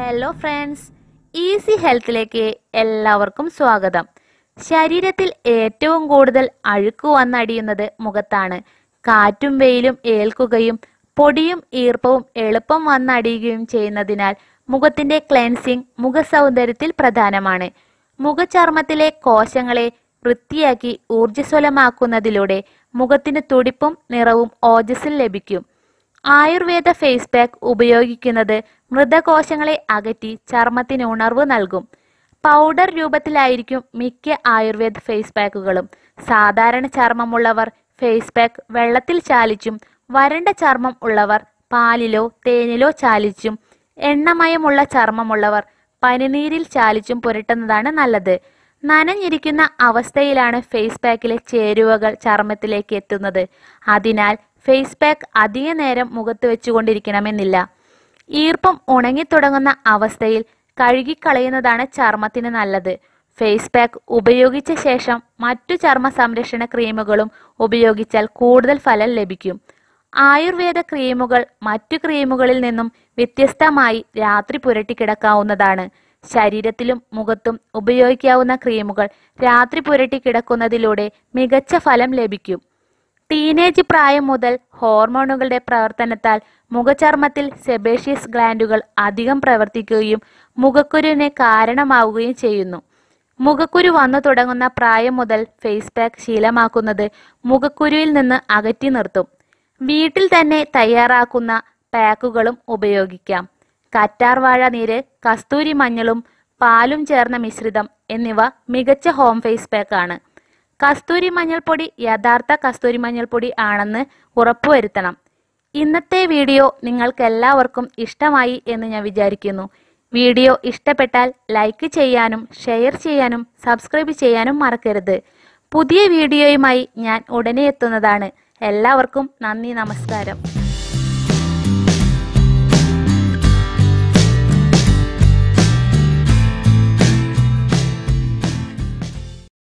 Hello friends easy ഹെൽത്തിലേക്ക് എല്ലാവർക്കും സ്വാഗതം. ശരീരത്തിൽ ഏറ്റവും കൂടുതൽ അഴുക്ക് വന്നടിയുന്നത് മുഖത്താണ്. കാറ്റും വെയിലും ഏൽക്കുകയും പൊടിയും ഈർപ്പവും എളുപ്പം വന്നടിയുകയും ചെയ്യുന്നതിനാൽ മുഖത്തിന്റെ ക്ലെൻസിംഗ് മുഖസൗന്ദര്യത്തിൽ പ്രധാനമാണ്. മുഖചർമ്മത്തിലെ കോശങ്ങളെ വൃത്തിയാക്കി ഊർജസ്വലമാക്കുന്നതിലൂടെ മുഖത്തിന് തുടിപ്പും നിറവും ഓജസ്സും ലഭിക്കും. ആയുർവേദ ഫേസ് പാക്ക് ഉപയോഗിക്കുന്നത് മൃതകോശങ്ങളെ അകറ്റി ചർമ്മത്തിന് ഉണർവ് നൽകും. പൗഡർ രൂപത്തിലായിരിക്കും മിക്ക ആയുർവേദ ഫേസ് പാക്കുകളും. സാധാരണ ചർമ്മമുള്ളവർ ഫേസ് പാക്ക് വെള്ളത്തിൽ ചാലിച്ചും വരണ്ട ചർമ്മം ഉള്ളവർ പാലിലോ തേനിലോ ചാലിച്ചും എണ്ണമയമുള്ള ചർമ്മമുള്ളവർ പനിനീരിൽ ചാലിച്ചും പുരട്ടുന്നതാണ് നല്ലത്. നനഞ്ഞിരിക്കുന്ന അവസ്ഥയിലാണ് ഫേസ് പാക്കിലെ ചേരുവകൾ ചർമ്മത്തിലേക്ക് എത്തുന്നത്. അതിനാൽ ഫേസ് പാക്ക് അധിക നേരം മുഖത്ത് വെച്ചുകൊണ്ടിരിക്കണമെന്നില്ല. ഈർപ്പം ഉണങ്ങിത്തുടങ്ങുന്ന അവസ്ഥയിൽ കഴുകിക്കളയുന്നതാണ് ചർമ്മത്തിന് നല്ലത്. ഫേസ് പാക്ക് ഉപയോഗിച്ച ശേഷം മറ്റു ചർമ്മ സംരക്ഷണ ക്രീമുകളും ഉപയോഗിച്ചാൽ കൂടുതൽ ഫലം ലഭിക്കും. ആയുർവേദ ക്രീമുകൾ മറ്റു ക്രീമുകളിൽ നിന്നും വ്യത്യസ്തമായി രാത്രി പുരട്ടി കിടക്കാവുന്നതാണ് ശരീരത്തിലും മുഖത്തും ഉപയോഗിക്കാവുന്ന ക്രീമുകൾ രാത്രി പുരട്ടി കിടക്കുന്നതിലൂടെ മികച്ച ഫലം ലഭിക്കും. ടീനേജ് പ്രായം മുതൽ ഹോർമോണുകളുടെ പ്രവർത്തനത്താൽ മുഖചർമ്മത്തിൽ സെബേഷ്യസ് ഗ്ലാൻഡുകൾ അധികം പ്രവർത്തിക്കുകയും മുഖക്കുരുവിന് കാരണമാവുകയും ചെയ്യുന്നു. മുഖക്കുരു വന്നു തുടങ്ങുന്ന പ്രായം മുതൽ ഫേസ് പാക്ക് ശീലമാക്കുന്നത് മുഖക്കുരുവിൽ നിന്ന് അകറ്റി നിർത്തും. വീട്ടിൽ തന്നെ തയ്യാറാക്കുന്ന പാക്കുകളും ഉപയോഗിക്കാം. കറ്റാർവാഴ നീര് കസ്തൂരി മഞ്ഞളും പാലും ചേർന്ന മിശ്രിതം എന്നിവ മികച്ച ഹോം ഫേസ് പാക്കാണ്. കസ്തൂരി മഞ്ഞൾപ്പൊടി യഥാർത്ഥ കസ്തൂരി മഞ്ഞൾപ്പൊടി ആണെന്ന് ഉറപ്പുവരുത്തണം. ഇന്നത്തെ വീഡിയോ നിങ്ങൾക്ക് എല്ലാവർക്കും ഇഷ്ടമായി എന്ന് ഞാൻ വിചാരിക്കുന്നു. വീഡിയോ ഇഷ്ടപ്പെട്ടാൽ ലൈക്ക് ചെയ്യാനും ഷെയർ ചെയ്യാനും സബ്സ്ക്രൈബ് ചെയ്യാനും മറക്കരുത്. പുതിയ വീഡിയോയുമായി ഞാൻ ഉടനെ എത്തുന്നതാണ്. എല്ലാവർക്കും നന്ദി നമസ്കാരം.